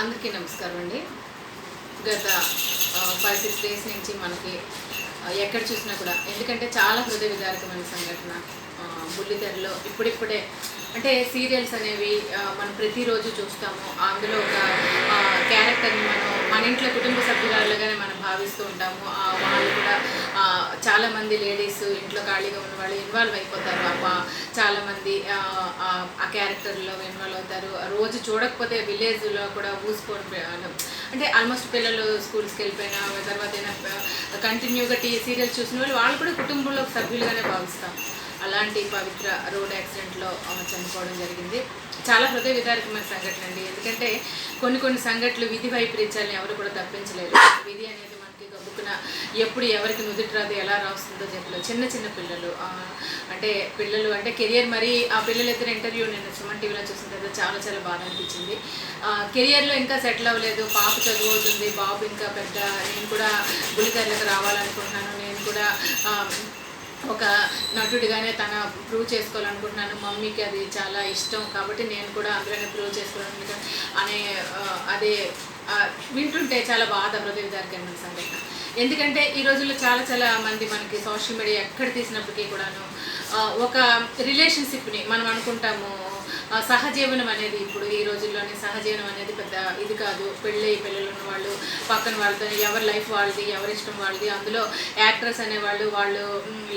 అందరికీ నమస్కారం అండి. గత ఫైవ్ సిక్స్ డేస్ నుంచి మనకి ఎక్కడ చూసినా కూడా ఎందుకంటే చాలా హృదయ విదారకమైన సంఘటన. బుల్లితెరలో ఇప్పుడిప్పుడే. అంటే సీరియల్స్ అనేవి మనం ప్రతిరోజు చూస్తాము. అందులో ఒక క్యారెక్టర్ని మనం మన ఇంట్లో కుటుంబ సభ్యురాలుగానే మనం భావిస్తూ ఉంటాము. వాళ్ళు కూడా చాలామంది లేడీస్ ఇంట్లో ఖాళీగా ఉన్న వాళ్ళు ఇన్వాల్వ్ అయిపోతారు. పాప చాలామంది ఆ, క్యారెక్టర్లో ఇన్వాల్వ్ అవుతారు. రోజు చూడకపోతే విలేజ్లో కూడా ఊసుకొని అంటే ఆల్మోస్ట్ పిల్లలు స్కూల్స్కి వెళ్ళిపోయినా తర్వాత కంటిన్యూగా టీ సీరియల్స్ చూసిన వాళ్ళు వాళ్ళు కూడా కుటుంబంలో సభ్యులుగానే భావిస్తాం అలాంటి పవిత్ర రోడ్ యాక్సిడెంట్లో ఆమె చనిపోవడం జరిగింది. చాలా హృదయ విదారకమైన సంఘటన అండి. ఎందుకంటే కొన్ని కొన్ని సంఘటనలు విధి వైపరీత్యాలను ఎవరు కూడా తప్పించలేరు. విధి అనేది మనకి గబుక్కున ఎప్పుడు ఎవరికి నుదుటి రాదు ఎలా రాస్తుందో చెప్పలేదు చిన్న చిన్న పిల్లలు అంటే పిల్లలు అంటే కెరియర్ మరి ఆ పిల్లలు ఇద్దరు ఇంటర్వ్యూ నేను సుమన్ టీవీలో చూసిన తర్వాత చాలా చాలా బాధ అనిపించింది. ఆ, కెరియర్లో ఇంకా సెటిల్ అవ్వలేదు. పాప చదువు అవుతుంది. బాబు ఇంకా పెద్ద నేను కూడా బుల్లితెరలకు రావాలనుకుంటున్నాను. నేను కూడా ఒక నటుడిగానే తన ప్రూవ్ చేసుకోవాలనుకుంటున్నాను. మమ్మీకి అది చాలా ఇష్టం కాబట్టి నేను కూడా అందులోనే ప్రూవ్ చేసుకోవాలనుకుంటున్నాను అనే అదే వింటుంటే చాలా బాధ హృదయ విదారకమైన సందేహం? ఎందుకంటే ఈ రోజుల్లో చాలా చాలా మంది మనకి సోషల్ మీడియా ఎక్కడ తీసినప్పటికీ కూడాను ఒక రిలేషన్షిప్ని మనం అనుకుంటాము సహజీవనం అనేది ఇప్పుడు ఈ రోజుల్లోనే సహజీవనం అనేది పెద్ద ఇది కాదు. పెళ్ళి పిల్లలు ఉన్న వాళ్ళు పక్కన వాళ్ళతో ఎవరి లైఫ్ వాళ్ళది ఎవరి ఇష్టం వాళ్ళది అందులో యాక్ట్రెస్ అనేవాళ్ళు వాళ్ళు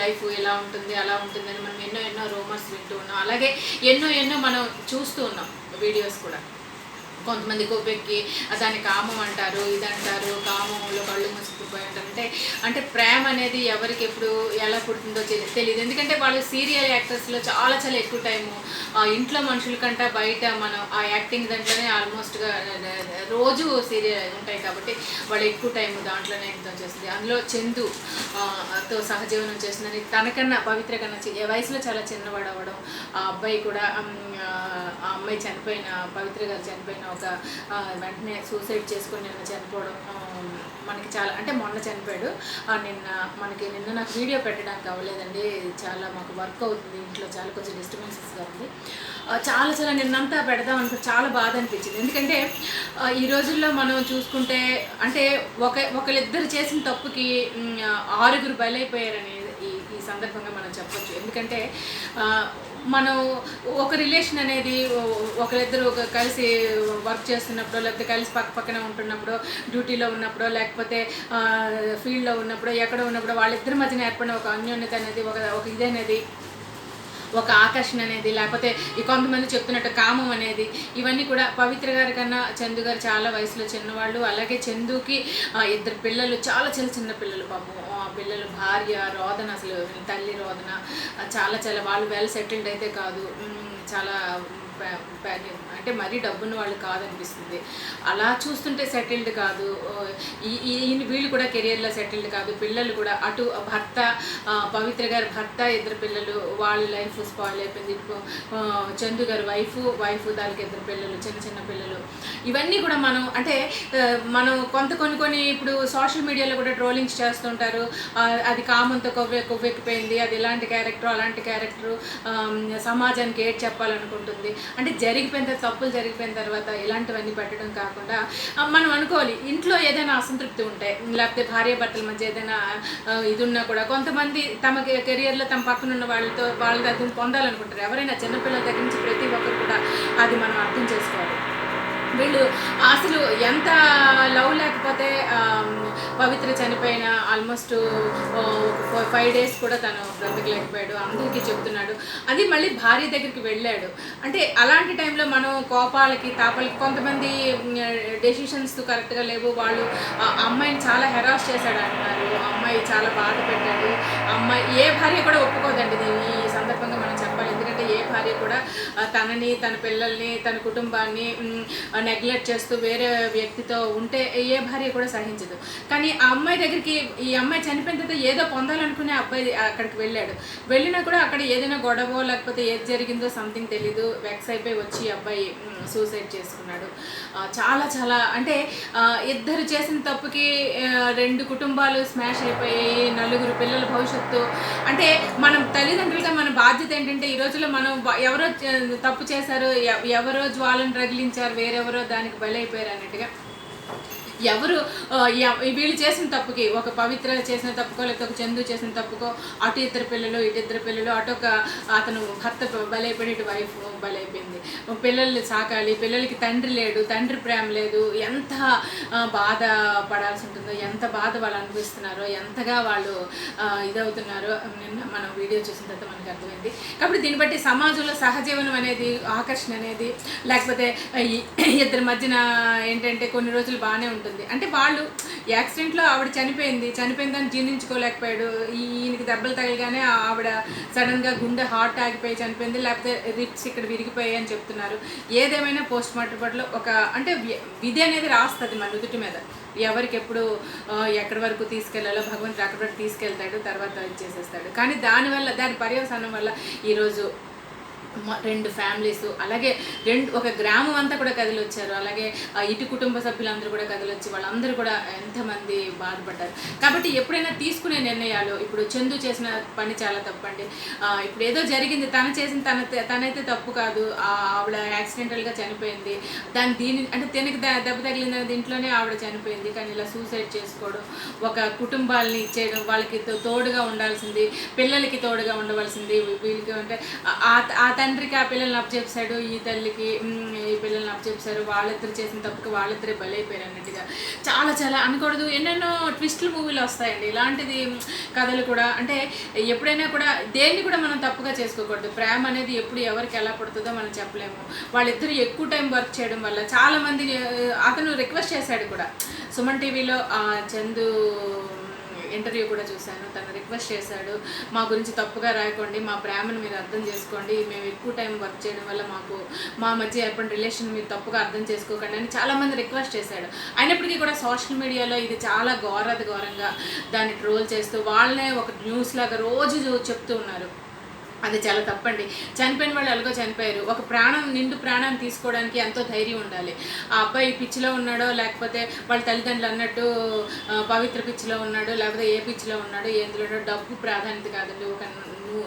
లైఫ్ ఎలా ఉంటుంది అలా ఉంటుందని మనం ఎన్నో ఎన్నో రూమర్స్ వింటూ ఉన్నాం. అలాగే ఎన్నో ఎన్నో మనం చూస్తూ ఉన్నాం వీడియోస్ కూడా. కొంతమంది కోపెక్కి దాన్ని కామం అంటారు ఇది అంటారు కామంలో కళ్ళు మూసుకుపోయి అంటారు అంటే అంటే ప్రేమ అనేది ఎవరికి ఎప్పుడు ఎలా పుడుతుందో తెలియదు ఎందుకంటే వాళ్ళు సీరియల్ యాక్టర్స్లో చాలా చాలా ఎక్కువ టైము ఆ ఇంట్లో మనుషుల కంటే బయట మనం ఆ యాక్టింగ్ దాంట్లోనే ఆల్మోస్ట్గా రోజు సీరియల్ ఉంటాయి కాబట్టి వాళ్ళు ఎక్కువ టైం దాంట్లోనే ఎంతో చేస్తుంది. అందులో చందు తో సహజీవనం చేస్తుందని తనకన్నా పవిత్ర కన్నా వయసులో చాలా చిన్నవాడు అవ్వడం ఆ అబ్బాయి కూడా అమ్మాయి చనిపోయిన పవిత్ర గారు చనిపోయిన ఒక వెంటనే సూసైడ్ చేసుకొని నిన్న చనిపోవడం మనకి చాలా అంటే మొన్న చనిపోయాడు. నిన్న మనకి నిన్న నాకు వీడియో పెట్టడానికి అవ్వలేదండి. చాలా మాకు వర్క్ అవుతుంది ఇంట్లో చాలా కొంచెం డిస్టర్బెన్సెస్గా ఉంది. చాలా చాలా నిన్నంతా పెడదాం అనుకో చాలా బాధ అనిపించింది. ఎందుకంటే ఈ రోజుల్లో మనం చూసుకుంటే అంటే ఒక ఒకరిద్దరు చేసిన తప్పుకి ఆరుగురు బలైపోయారని ఈ సందర్భంగా మనం చెప్పొచ్చు. ఎందుకంటే మనం ఒక రిలేషన్ అనేది ఒకరిద్దరు ఒక కలిసి వర్క్ చేస్తున్నప్పుడు లేకపోతే కలిసి పక్క పక్కన ఉంటున్నప్పుడు డ్యూటీలో ఉన్నప్పుడు లేకపోతే ఫీల్డ్లో ఉన్నప్పుడు ఎక్కడ ఉన్నప్పుడు వాళ్ళిద్దరి మధ్యన ఏర్పడిన ఒక అన్యోన్యత అనేది ఒక ఒక ఇదనేది అనేది ఒక ఆకర్షణ అనేది లేకపోతే ఈ కొంతమంది చెప్తున్నట్టు కామం అనేది ఇవన్నీ కూడా పవిత్ర గారి కన్నా చందు గారు చాలా వయసులో చిన్నవాళ్ళు. అలాగే చందుకి ఇద్దరు పిల్లలు చాలా చిన్న చిన్న పిల్లలు పాపం. పిల్లలు భార్య రోదన అసలు తల్లి రోదన. చాలా చాలా వాళ్ళు వెల్ సెటిల్డ్ అయితే కాదు. చాలా అంటే మరీ డబ్బున్న వాళ్ళు కాదనిపిస్తుంది. అలా చూస్తుంటే సెటిల్డ్ కాదు. ఈ ఈయన వీళ్ళు కూడా కెరియర్లో సెటిల్డ్ కాదు. పిల్లలు కూడా అటు భర్త పవిత్ర గారి భర్త ఇద్దరు పిల్లలు వాళ్ళ లైఫ్ స్పాయిల్ అయిపోయింది. చందు గారి వైఫ్ వైఫ్ దానికి ఇద్దరు పిల్లలు చిన్న చిన్న పిల్లలు. ఇవన్నీ కూడా మనం అంటే మనం కొంత కొన్ని కొన్ని ఇప్పుడు సోషల్ మీడియాలో కూడా ట్రోలింగ్స్ చేస్తుంటారు. అది కామంతో కొవ్వె కొవ్వెక్కిపోయింది. అది ఇలాంటి క్యారెక్టర్ అలాంటి క్యారెక్టర్ సమాజానికి ఏడ్ చెప్పాలనుకుంటుంది. అంటే జరిగిపోయిన తప్పులు జరిగిపోయిన తర్వాత ఇలాంటివన్నీ పెట్టడం కాకుండా మనం అనుకోవాలి ఇంట్లో ఏదైనా అసంతృప్తి ఉంటే లేకపోతే భార్య భర్తల మధ్య ఏదైనా ఇది ఉన్నా కూడా కొంతమంది తమ కెరియర్లో తమ పక్కన ఉన్న వాళ్ళతో వాళ్ళ దగ్గర పొందాలనుకుంటారు. ఎవరైనా చిన్నపిల్లల దగ్గర నుంచి ప్రతి ఒక్కరు కూడా అది మనం అర్థం చేసుకోవాలి. వీళ్ళు అసలు ఎంత లవ్ లేకపోతే పవిత్ర చనిపోయిన ఆల్మోస్ట్ ఫైవ్ డేస్ కూడా తను బ్రతకలేకపోయాడు. అందరికీ చెప్తున్నాడు. అది మళ్ళీ భార్య దగ్గరికి వెళ్ళాడు. అంటే అలాంటి టైంలో మనం కోపాలకి తాపాలకి కొంతమంది డెసిషన్స్ కరెక్ట్గా లేవు. వాళ్ళు అమ్మాయిని చాలా హెరాస్ చేశాడు అంటున్నారు. ఆ అమ్మాయి చాలా బాధ పెట్టాడు. అమ్మాయి ఏ భార్య కూడా ఒప్పుకోదండి దీన్ని. భార్య కూడా తనని తన పిల్లల్ని తన కుటుంబాన్ని నెగ్లెక్ట్ చేస్తూ వేరే వ్యక్తితో ఉంటే ఏ భార్య కూడా సహించదు. కానీ ఆ అమ్మాయి దగ్గరికి ఈ అమ్మాయి చనిపోయిన తర్వాత ఏదో పొందాలనుకునే అబ్బాయి అక్కడికి వెళ్ళాడు. వెళ్ళినా కూడా అక్కడ ఏదైనా గొడవ లేకపోతే ఏది జరిగిందో సంథింగ్ తెలీదు. వెక్స్ అయిపోయి వచ్చి అబ్బాయి సూసైడ్ చేసుకున్నాడు. చాలా చాలా అంటే ఇద్దరు చేసిన తప్పుకి రెండు కుటుంబాలు స్మాష్ అయిపోయాయి. నలుగురు పిల్లల భవిష్యత్తు. అంటే మనం తల్లిదండ్రులుగా మన బాధ్యత ఏంటంటే ఈ రోజుల్లో మనం ఎవరో తప్పు చేశారు ఎవరో జ్వాలను రగిలించారు వేరెవరో దానికి బలైపోయారు అన్నట్టుగా. ఎవరు వీళ్ళు చేసిన తప్పుకి ఒక పవిత్ర చేసిన తప్పుకో లేకపోతే ఒక చందు చేసిన తప్పుకో అటు ఇద్దరు పిల్లలు ఇటు ఇద్దరు పిల్లలు అటు ఒక అతను భర్త బలైపోయి ఇటు వైఫ్ బలైపోయింది. పిల్లల్ని సాకాలి పిల్లలకి తండ్రి లేడు తండ్రి ప్రేమ లేదు ఎంత బాధ పడాల్సి ఉంటుందో ఎంత బాధ వాళ్ళు అనుభవిస్తున్నారో ఎంతగా వాళ్ళు ఇదవుతున్నారో నిన్న మనం వీడియో చూసిన తర్వాత మనకు అర్థమైంది. కాబట్టి దీన్ని బట్టి సమాజంలో సహజీవనం అనేది ఆకర్షణ అనేది లేకపోతే ఇద్దరి మధ్యన ఏంటంటే కొన్ని రోజులు బాగానే ఉంటుంది. అంటే వాళ్ళు యాక్సిడెంట్లో ఆవిడ చనిపోయింది. చనిపోయిందని జీర్ణించుకోలేకపోయాడు. ఈయనకి దెబ్బలు తగిలిగానే ఆవిడ సడన్గా గుండె హార్ట్ ఆగిపోయి చనిపోయింది. లేకపోతే రిప్స్ ఇక్కడ విరిగిపోయాయి అని చెప్తున్నారు. ఏదేమైనా పోస్ట్ మార్టం పట్ల ఒక అంటే వి- విధి అనేది రాస్తుంది మన నుదుటి మీద. ఎవరికి ఎప్పుడు ఎక్కడి వరకు తీసుకెళ్ళాలో భగవంతుడు అక్కడి వరకు తీసుకెళ్తాడు తర్వాత ఇచ్చేసేస్తాడు కానీ దానివల్ల దాని పర్యవసానం వల్ల ఈరోజు రెండు ఫ్యామిలీస్ అలాగే రెండు ఒక గ్రామం అంతా కూడా కదిలి వచ్చారు అలాగే ఇటు కుటుంబ సభ్యులందరూ కూడా కదిలి వచ్చి వాళ్ళందరూ కూడా ఎంతమంది బాధపడ్డారు. కాబట్టి ఎప్పుడైనా తీసుకునే నిర్ణయాలు ఇప్పుడు చందు చేసిన పని చాలా తప్పండి. ఇప్పుడు ఏదో జరిగింది తను చేసిన తన తనైతే తప్పు కాదు. ఆవిడ యాక్సిడెంటల్గా చనిపోయింది. దాని దీని అంటే తినకి ద- దెబ్బ తగిలిన దీంట్లోనే ఆవిడ చనిపోయింది. కానీ ఇలా సూసైడ్ చేసుకోవడం ఒక కుటుంబాలని ఇచ్చేయడం వాళ్ళకి తో- తోడుగా ఉండాల్సింది పిల్లలకి తోడుగా ఉండవలసింది వీళ్ళకి అంటే ఆ- ఆ- ఆ తండ్రికి ఆ పిల్లల్ని అప్పచెప్పాడు ఈ తల్లికి ఈ పిల్లల్ని అప్పచెప్పారు వాళ్ళిద్దరు చేసిన తప్పుకి వాళ్ళిద్దరే బలైపోయారు అన్నట్టుగా. చాలా చాలా అనకూడదు. ఎన్నెన్నో ట్విస్టులు మూవీలు వస్తాయండి. ఇలాంటిది కథలు కూడా అంటే ఎప్పుడైనా కూడా దేన్ని కూడా మనం తప్పుగా చేసుకోకూడదు. ప్రేమ అనేది ఎప్పుడు ఎవరికి ఎలా పడుతుందో మనం చెప్పలేము. వాళ్ళిద్దరు ఎక్కువ టైం వర్క్ చేయడం వల్ల చాలామంది అతను రిక్వెస్ట్ చేశాడు కూడా. సుమన్ టీవీలో చందు ఇంటర్వ్యూ కూడా చూశాను. తను రిక్వెస్ట్ చేశాడు మా గురించి తప్పుగా రాయకండి మా ప్రేమను మీరు అర్థం చేసుకోండి మేము ఎక్కువ టైం వర్క్ చేయడం వల్ల మాకు మా మధ్య ఏర్పడిన రిలేషన్ మీరు తప్పుగా అర్థం చేసుకోకండి అని చాలామంది రిక్వెస్ట్ చేశాడు. అయినప్పటికీ కూడా సోషల్ మీడియాలో ఇది చాలా ఘోర ఘోరంగా దాన్ని ట్రోల్ చేస్తూ వాళ్ళనే ఒక న్యూస్ లాగా రోజు చెప్తూ ఉన్నారు. అది చాలా తప్పండి. చనిపోయిన వాళ్ళు ఎలాగో చనిపోయారు. ఒక ప్రాణం నిండు ప్రాణాన్ని తీసుకోవడానికి ఎంతో ధైర్యం ఉండాలి. ఆ అబ్బాయి పిచ్చిలో ఉన్నాడో లేకపోతే వాళ్ళ తల్లిదండ్రులు అన్నట్టు పవిత్ర పిచ్చిలో ఉన్నాడు లేకపోతే ఏ పిచ్చిలో ఉన్నాడు ఎందులో డబ్బు ప్రాధాన్యత కాదండి. ఒక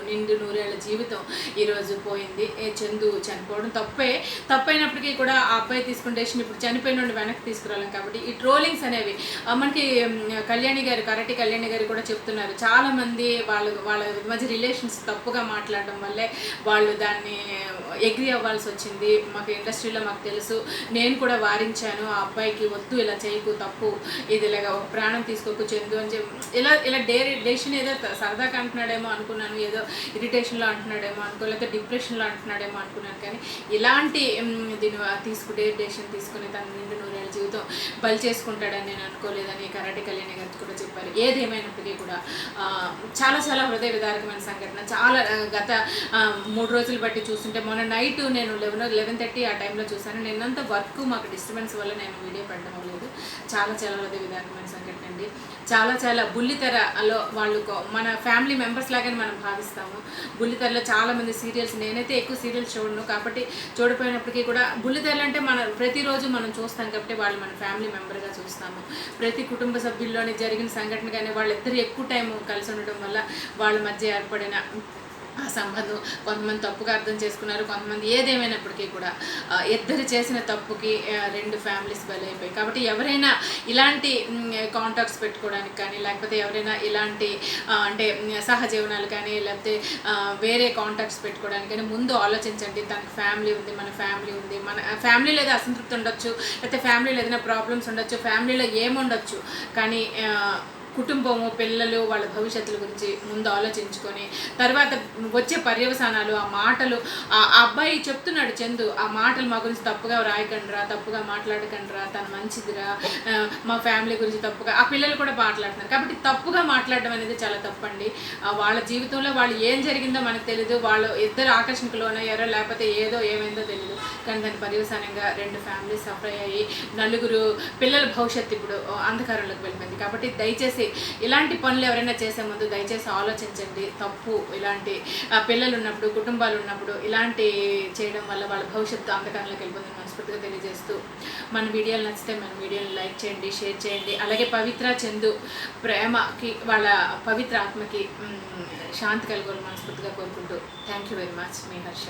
నిండు నూరేళ్ళ జీవితం ఈరోజు పోయింది. ఏ చందు చనిపోవడం తప్పే. తప్పైనప్పటికీ కూడా ఆ అబ్బాయి తీసుకున్న డెసిషన్ ఇప్పుడు చనిపోయిన వెనక్కి తీసుకురాలేం కాబట్టి ఈ ట్రోలింగ్స్ అనేవి మనకి కళ్యాణి గారు కరటి కళ్యాణి గారు కూడా చెప్తున్నారు. చాలామంది వాళ్ళ వాళ్ళు వాళ్ళ మధ్య రిలేషన్స్ తప్పుగా మాట్లాడడం వల్లే వాళ్ళు దాన్ని ఎగ్రి అవ్వాల్సి వచ్చింది. మాకు ఇండస్ట్రీలో మాకు తెలుసు. నేను కూడా వారించాను. ఆ అబ్బాయికి వద్దు ఇలా చేయకు తప్పు. ఇది ఇలాగ ప్రాణం తీసుకోకు చెందు అని చెప్పి ఇలా ఇలా డే డెసిషన్ ఏదో సరదాగా అంటున్నాడేమో అనుకున్నాను. ఏదో ఇరిటేషన్లో అంటున్నాడేమో అనుకో లేకపోతే డిప్రెషన్లో అంటున్నాడేమో అనుకున్నాను కానీ ఇలాంటి దీని తీసుకుంటే ఇరిటేషన్ తీసుకుని తన నిండు నూరేళ్ళ జీవితం బలి చేసుకుంటాడని నేను అనుకోలేదని కరాటి కళ్యాణి గారికి కూడా చెప్పారు. ఏదేమైనప్పటికీ కూడా చాలా చాలా హృదయ విదారకమైన సంఘటన. చాలా గత మూడు రోజులు బట్టి చూస్తుంటే మొన్న నైట్ నేను లెవెన్ లెవెన్ థర్టీ ఆ టైంలో చూసాను నిన్నంత వర్క్ మాకు డిస్టర్బెన్స్ వల్ల నేను వీడియో పెట్టడం లేదు. చాలా చాలా హృదయ విధారకమైన సంఘటన అండి. చాలా చాలా బుల్లితెరలో వాళ్ళు మన ఫ్యామిలీ మెంబర్స్ లాగానే మనం భావిస్తాము బుల్లితెరలో చాలా మంది సీరియల్స్ నేనైతే ఎక్కువ సీరియల్స్ చూడను. కాబట్టి చూడపోయినప్పటికీ కూడా బుల్లితెరలు అంటే మన ప్రతిరోజు మనం చూస్తాం కాబట్టి వాళ్ళు మన ఫ్యామిలీ మెంబర్గా చూస్తాము. ప్రతి కుటుంబ సభ్యుల్లోనే జరిగిన సంఘటన కానీ వాళ్ళిద్దరు ఎక్కువ టైం కలిసి ఉండడం వల్ల వాళ్ళ మధ్య ఏర్పడిన ఆ సంబంధం కొంతమంది తప్పుగా అర్థం చేసుకున్నారు కొంతమంది ఏదేమైనప్పటికీ కూడా ఇద్దరు చేసిన తప్పుకి రెండు ఫ్యామిలీస్ బలైపోయాయి. కాబట్టి ఎవరైనా ఇలాంటి కాంటాక్ట్స్ పెట్టుకోవడానికి కానీ లేకపోతే ఎవరైనా ఇలాంటి అంటే సహజీవనాలు కానీ లేకపోతే వేరే కాంటాక్ట్స్ పెట్టుకోవడానికి కానీ ముందు ఆలోచించండి. తనకు ఫ్యామిలీ ఉంది మన ఫ్యామిలీ ఉంది. మన ఫ్యామిలీలో ఏదో అసంతృప్తి ఉండొచ్చు లేకపోతే ఫ్యామిలీలో ఏదైనా ప్రాబ్లమ్స్ ఉండొచ్చు ఫ్యామిలీలో ఏముండొచ్చు. కానీ కుటుంబము పిల్లలు వాళ్ళ భవిష్యత్తుల గురించి ముందు ఆలోచించుకొని తర్వాత వచ్చే పర్యవసానాలు ఆ మాటలు ఆ అబ్బాయి చెప్తున్నాడు చందు ఆ మాటలు మా గురించి తప్పుగా రాయకండిరా తప్పుగా మాట్లాడకండిరా తను మంచిదిరా మా ఫ్యామిలీ గురించి తప్పుగా ఆ పిల్లలు కూడా మాట్లాడుతున్నారు. కాబట్టి తప్పుగా మాట్లాడడం అనేది చాలా తప్పండి. వాళ్ళ జీవితంలో వాళ్ళు ఏం జరిగిందో మనకు తెలియదు వాళ్ళు ఇద్దరు ఆకర్షణకులోనో ఎవరో లేకపోతే ఏదో ఏమైందో తెలియదు కానీ దాని పర్యవసానంగా రెండు ఫ్యామిలీస్ సఫర్ అయ్యాయి. నలుగురు పిల్లల భవిష్యత్తు ఇప్పుడు అంధకారంలోకి వెళ్ళిపోయింది. కాబట్టి దయచేసి ఇలాంటి పనులు ఎవరైనా చేసే ముందు దయచేసి ఆలోచించండి. తప్పు ఇలాంటి ఆ, పిల్లలు ఉన్నప్పుడు కుటుంబాలు ఉన్నప్పుడు ఇలాంటి చేయడం వల్ల వాళ్ళ భవిష్యత్తు అంధకారంలోకి వెళ్ళిపోతుంది మనస్ఫూర్తిగా తెలియజేస్తూ మన వీడియోలు నచ్చితే మన వీడియోని లైక్ చేయండి షేర్ చేయండి. అలాగే పవిత్ర చందు ప్రేమకి వాళ్ళ పవిత్ర ఆత్మకి శాంతి కలుగోలు మనస్ఫూర్తిగా కోరుకుంటూ థ్యాంక్ యూ వెరీ మచ్. మీ హర్ష.